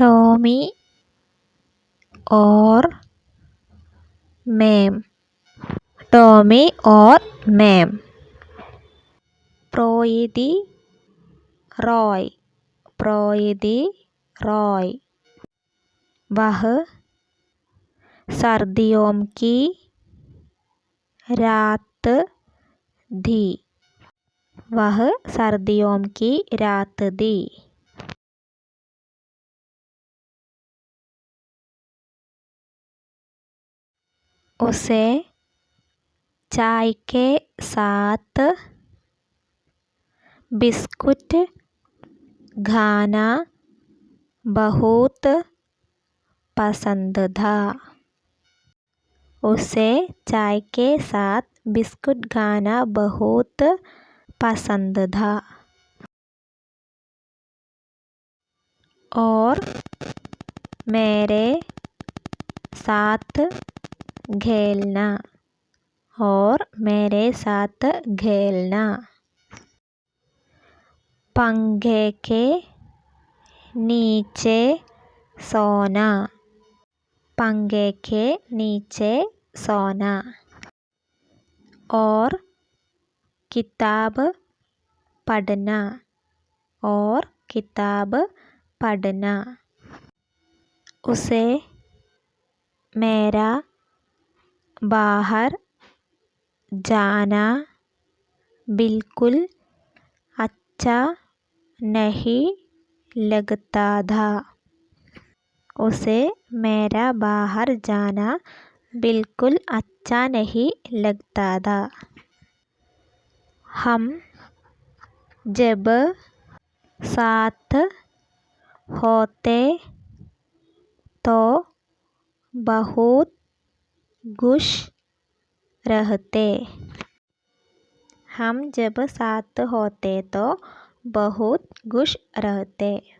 Tommy और ma'am Tommy और ma'am Proidi Roy Proidi Roy वह सर्दियों की रात थी वह सर्दियों की रात थी उसे चाय के साथ बिस्कुट खाना बहुत पसंद था। उसे चाय के साथ बिस्कुट खाना बहुत पसंद था। और मेरे साथ खेलना और मेरे साथ खेलना। पंखे के नीचे सोना। पंखे के नीचे सोना। और किताब पढ़ना। और किताब पढ़ना। उसे मेरा बाहर जाना बिल्कुल अच्छा नहीं लगता था। उसे मेरा बाहर जाना बिल्कुल अच्छा नहीं लगता था। हम जब साथ होते तो बहुत खुश रहते। हम जब साथ होते तो बहुत खुश रहते।